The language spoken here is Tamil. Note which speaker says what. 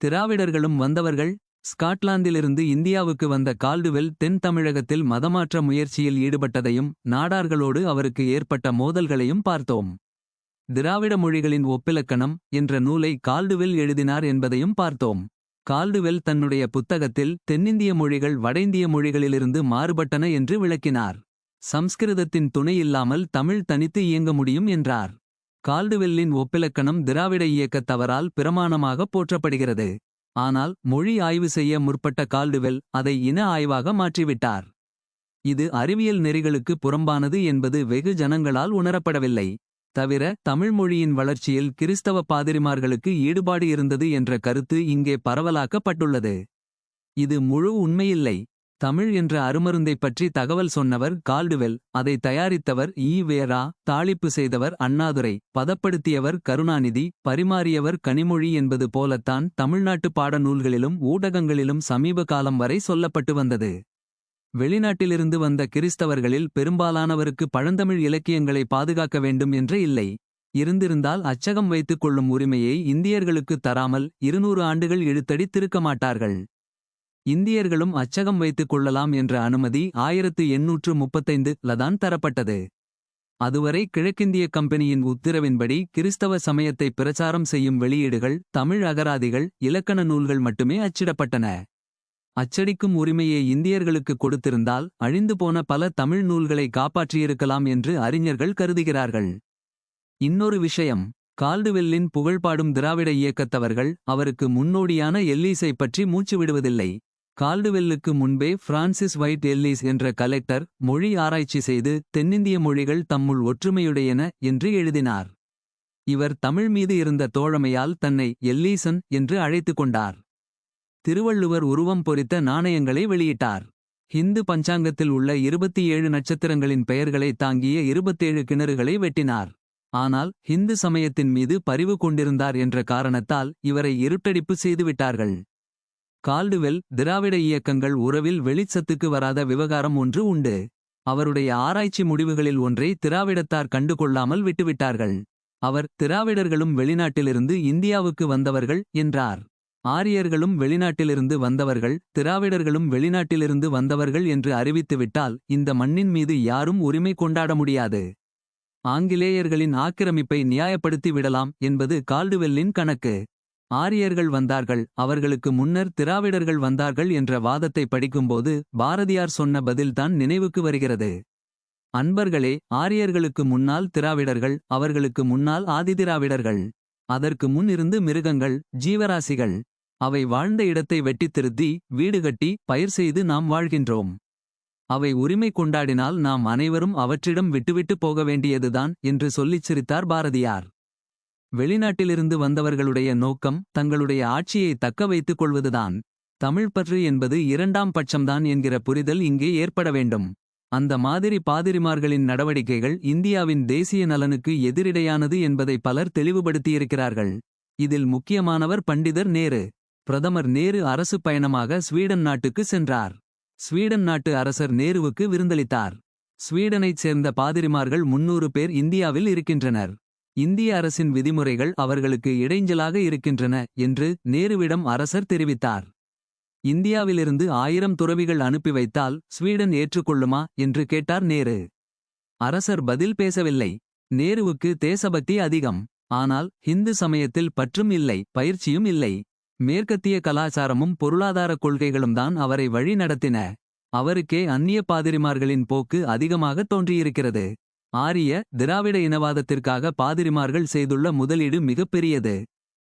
Speaker 1: திராவிடர்களும் வந்தவர்கள் ஸ்காட்லாந்திலிருந்து இந்தியாவுக்கு வந்த கால்டுவெல் தென் தமிழகத்தில் மதமாற்ற முயற்சியில் ஈடுபட்டதையும் நாடார்களோடு அவருக்கு ஏற்பட்ட மோதல்களையும் பார்த்தோம். திராவிட மொழிகளின் ஒப்பிலக்கணம் என்ற நூலை கால்டுவெல் எழுதினார் என்பதையும் பார்த்தோம். கால்டுவெல் தன்னுடைய புத்தகத்தில் தென்னிந்திய மொழிகள் வடைந்திய மொழிகளிலிருந்து மாறுபட்டன என்று விளக்கினார். சம்ஸ்கிருதத்தின் துணை இல்லாமல் தமிழ் தனித்து இயங்க முடியும் என்றார். கால்டுவெல்லின் ஒப்பிலக்கணம் திராவிட இயக்கத் தவறால் பிரமாணமாக போற்றப்படுகிறது. ஆனால் மொழி ஆய்வு செய்ய முற்பட்ட கால்டுவெல் அதை இன ஆய்வாக மாற்றிவிட்டார். இது அறிவியல் நெறிகளுக்கு புறம்பானது என்பது வெகு ஜனங்களால் உணரப்படவில்லை. தவிர தமிழ் மொழியின் வளர்ச்சியில் கிறிஸ்தவ பாதிரிமார்களுக்கு ஈடுபாடு இருந்தது என்ற கருத்து இங்கே பரவலாக்கப்பட்டுள்ளது. இது முழு உண்மையில்லை. தமிழ் என்ற அருமருந்தைப் பற்றி தகவல் சொன்னவர் கால்டுவெல் அதை தயாரித்தவர் ஈ வேரா தாளிப்பு செய்தவர் அண்ணாதுரை பதப்படுத்தியவர் கருணாநிதி பரிமாறியவர் கனிமொழி என்பது போலத்தான் தமிழ்நாட்டு பாடநூல்களிலும் ஊடகங்களிலும் சமீப காலம் வரை சொல்லப்பட்டு வந்தது. வெளிநாட்டிலிருந்து வந்த கிறிஸ்தவர்களில் பெரும்பாலானவருக்கு பழந்தமிழ் இலக்கியங்களை பாதுகாக்க வேண்டும் என்று இல்லை. இருந்திருந்தால் அச்சகம் வைத்துக் கொள்ளும் உரிமையை இந்தியர்களுக்கு தராமல் இருநூறு ஆண்டுகள் இழுத்தடி திருக்க மாட்டார்கள். இந்தியர்களும் அச்சகம் வைத்துக் கொள்ளலாம் என்ற அனுமதி ஆயிரத்து எண்ணூற்று முப்பத்தைந்து லதான் தரப்பட்டது. அதுவரை கிழக்கிந்திய கம்பெனியின் உத்தரவின்படி கிறிஸ்தவ சமயத்தை பிரச்சாரம் செய்யும் வெளியீடுகள் தமிழ் அகராதிகள் இலக்கண நூல்கள் மட்டுமே அச்சிடப்பட்டன. அச்சடிக்கும் உரிமையை இந்தியர்களுக்கு கொடுத்திருந்தால் அழிந்து போன பல தமிழ் நூல்களை காப்பாற்றியிருக்கலாம் என்று அறிஞர்கள் கருதுகிறார்கள். இன்னொரு விஷயம் கால்டுவெல்லின் புகழ்பாடும் திராவிட இயக்கத்தவர்கள் அவருக்கு முன்னோடியான எல்லீசை பற்றி மூச்சு விடுவதில்லை. கால்டுவெல்லுக்கு முன்பே பிரான்சிஸ் வைட் எல்லீஸ் என்ற கலெக்டர் மொழி ஆராய்ச்சி செய்து தென்னிந்திய மொழிகள் தம்முள் ஒற்றுமையுடையன என்று எழுதினார். இவர் தமிழ் மீது இருந்த தோழமையால் தன்னை எல்லீசன் என்று அழைத்துக் கொண்டார். திருவள்ளுவர் உருவம் பொறித்த நாணயங்களை வெளியிட்டார். ஹிந்து பஞ்சாங்கத்தில் உள்ள இருபத்தி ஏழு நட்சத்திரங்களின் பெயர்களை தாங்கிய இருபத்தேழு கிணறுகளை வெட்டினார். ஆனால் ஹிந்து சமயத்தின் மீது பரிவு கொண்டிருந்தார் என்ற காரணத்தால் இவரை இருட்டடிப்பு செய்துவிட்டார்கள். கால்டுவெல் திராவிட இயக்கங்கள் உறவில் வெளிச்சத்துக்கு வராத விவகாரம் ஒன்று உண்டு. அவருடைய ஆராய்ச்சி முடிவுகளில் ஒன்றை திராவிடத்தார் கண்டுகொள்ளாமல் விட்டுவிட்டார்கள். அவர் திராவிடர்களும் வெளிநாட்டிலிருந்து இந்தியாவுக்கு வந்தவர்கள் என்றார். ஆரியர்களும் வெளிநாட்டிலிருந்து வந்தவர்கள் திராவிடர்களும் வெளிநாட்டிலிருந்து வந்தவர்கள் என்று அறிவித்துவிட்டால் இந்த மண்ணின் மீது யாரும் உரிமை கொண்டாட முடியாது. ஆங்கிலேயர்களின் ஆக்கிரமிப்பை நியாயப்படுத்தி விடலாம் என்பது கால்டுவெல்லின் கணக்கு. ஆரியர்கள் வந்தார்கள் அவர்களுக்கு முன்னர் திராவிடர்கள் வந்தார்கள் என்ற வாதத்தை படிக்கும்போது பாரதியார் சொன்ன பதில்தான் நினைவுக்கு வருகிறது. அன்பர்களே ஆரியர்களுக்கு முன்னால் திராவிடர்கள் அவர்களுக்கு முன்னால் ஆதிதிராவிடர்கள் அதற்கு முன் இருந்து மிருகங்கள் ஜீவராசிகள். அவை வாழ்ந்த இடத்தை வெட்டித் திருத்தி வீடு கட்டி பயிர் செய்து நாம் வாழ்கின்றோம். அவை உரிமை கொண்டாடினால் நாம் அனைவரும் அவற்றிடம் விட்டுவிட்டு போக வேண்டியதுதான் என்று சொல்லிச் சிரித்தார் பாரதியார். வெளிநாட்டிலிருந்து வந்தவர்களுடைய நோக்கம் தங்களுடைய ஆட்சியை தக்க வைத்துக் கொள்வதுதான். தமிழ்ப்பற்று என்பது இரண்டாம் பட்சம்தான் என்கிற புரிதல் இங்கே ஏற்பட வேண்டும். அந்த மாதிரி பாதிரிமார்களின் நடவடிக்கைகள் இந்தியாவின் தேசிய நலனுக்கு எதிரிடையானது என்பதை பலர் தெளிவுபடுத்தியிருக்கிறார்கள். இதில் முக்கியமானவர் பண்டிதர் நேரு. பிரதமர் நேரு அரசு பயணமாக ஸ்வீடன் நாட்டுக்கு சென்றார். ஸ்வீடன் நாட்டு அரசர் நேருவுக்கு விருந்தளித்தார். ஸ்வீடனைச் சேர்ந்த பாதிரிமார்கள் முன்னூறு பேர் இந்தியாவில் இருக்கின்றனர். இந்திய அரசின் விதிமுறைகள் அவர்களுக்கு இடைஞ்சலாக இருக்கின்றன என்று நேருவிடம் அரசர் தெரிவித்தார். இந்தியாவிலிருந்து ஆயிரம் துறவிகள் அனுப்பி வைத்தால் ஸ்வீடன் ஏற்றுக்கொள்ளுமா என்று கேட்டார் நேரு. அரசர் பதில் பேசவில்லை. நேருவுக்கு தேசபக்தி அதிகம். ஆனால் ஹிந்து சமயத்தில் பற்றும் இல்லை பயிற்சியும் இல்லை. மேற்கத்திய கலாச்சாரமும் பொருளாதாரக் கொள்கைகளும் தான் அவரை வழி நடத்தின அவருக்கே அந்நிய பாதிரிமார்களின் போக்கு அதிகமாக தோன்றியிருக்கிறது. ஆரிய திராவிட இனவாதத்திற்காக பாதிரிமார்கள் செய்துள்ள முதலீடு மிகப்பெரியது.